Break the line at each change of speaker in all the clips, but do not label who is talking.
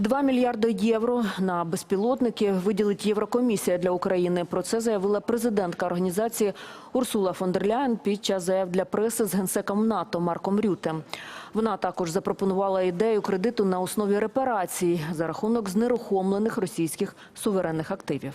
2 мільярди євро на безпілотники виділить Єврокомісія для України. Про це заявила президентка організації Урсула фон дер Ляєн під час заяв для преси з генсеком НАТО Марком Рютем. Вона також запропонувала ідею кредиту на основі репарацій за рахунок знерухомлених російських суверенних активів.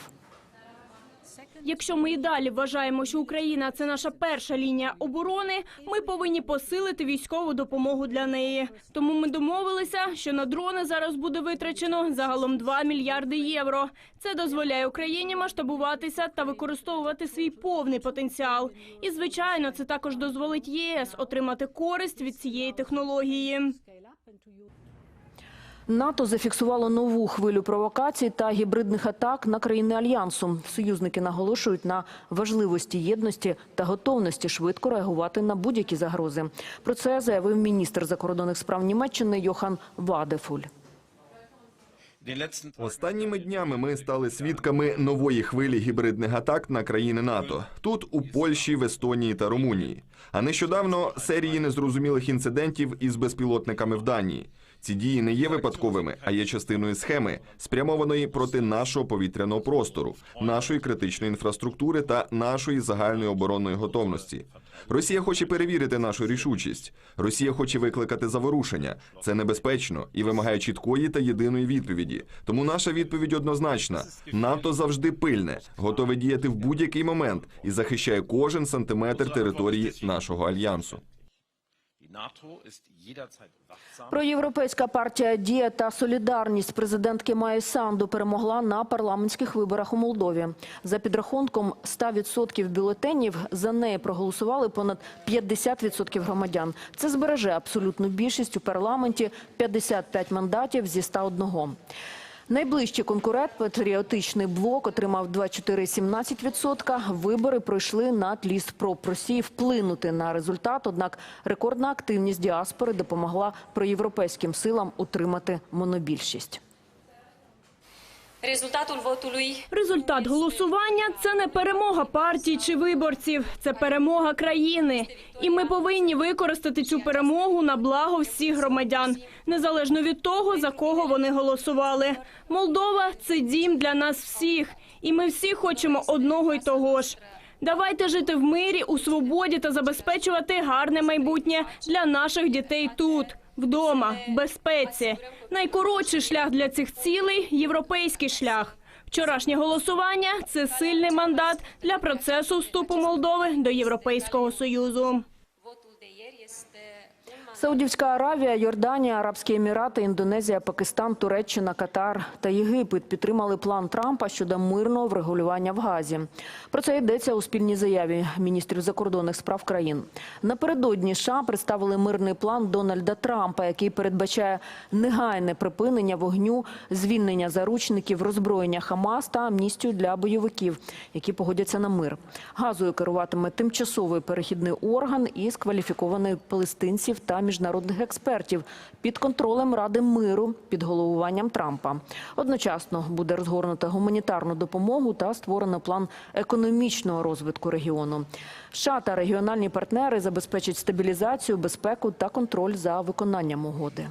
Якщо ми і далі вважаємо, що Україна це наша перша лінія оборони, ми повинні посилити військову допомогу для неї. Тому ми домовилися, що на дрони зараз буде витрачено загалом 2 мільярди євро. Це дозволяє Україні масштабуватися та використовувати свій повний потенціал. І звичайно, це також дозволить ЄС отримати користь від цієї технології.
НАТО зафіксувало нову хвилю провокацій та гібридних атак на країни альянсу. Союзники наголошують на важливості єдності та готовності швидко реагувати на будь-які загрози. Про це заявив міністр закордонних справ Німеччини Йохан Вадефуль.
Останніми днями ми стали свідками нової хвилі гібридних атак на країни НАТО. Тут у Польщі, в Естонії та Румунії. А нещодавно серії незрозумілих інцидентів із безпілотниками в Данії. Ці дії не є випадковими, а є частиною схеми, спрямованої проти нашого повітряного простору, нашої критичної інфраструктури та нашої загальної оборонної готовності. Росія хоче перевірити нашу рішучість. Росія хоче викликати заворушення. Це небезпечно і вимагає чіткої та єдиної відповіді. Тому наша відповідь однозначна: НАТО завжди пильне, готове діяти в будь-який момент і захищає кожен сантиметр території нашого альянсу.
Проєвропейська партія Дія та Солідарність президентки Майї Санду перемогла на парламентських виборах у Молдові. За підрахунком 100% бюлетенів за неї проголосували понад 50% громадян. Це збереже абсолютну більшість у парламенті 55 мандатів зі 101. Найближчий конкурент патріотичний блок отримав 24,17%. Вибори пройшли на тлі спроб Росії вплинути на результат. Однак рекордна активність діаспори допомогла проєвропейським силам утримати монобільшість.
Rezultatul votului
Результат голосування це не перемога партій чи виборців, це перемога країни. І ми повинні використати цю перемогу на благо всіх громадян, незалежно від того, за кого вони голосували. Молдова це дім для нас всіх, і ми всі хочемо одного й того ж. Давайте жити в мирі, у свободі та забезпечувати гарне майбутнє для наших дітей тут, вдома, в безпеці. Найкоротший шлях для цих цілей європейський шлях. Вчорашнє голосування це сильний мандат для процесу вступу Молдови до Європейського союзу.
Саудівська Аравія, Йорданія, Арабські Емірати, Індонезія, Пакистан, Туреччина, Катар та Єгипет підтримали план Трампа щодо мирного врегулювання в Газі. Про це йдеться у спільній заяві міністрів закордонних справ країн. Напередодні США представили мирний план Дональда Трампа, який передбачає негайне припинення вогню, звільнення заручників, роззброєння Хамас та амністію для бойовиків, які погодяться на мир. Газою керуватиме тимчасовий перехідний орган із кваліфікованих палестинців та міжнародних експертів під контролем Ради миру під головуванням Трампа. Одночасно буде розгорнута гуманітарну допомогу та створено план економічного розвитку регіону. США та регіональні партнери забезпечать стабілізацію, безпеку та контроль за виконанням угоди.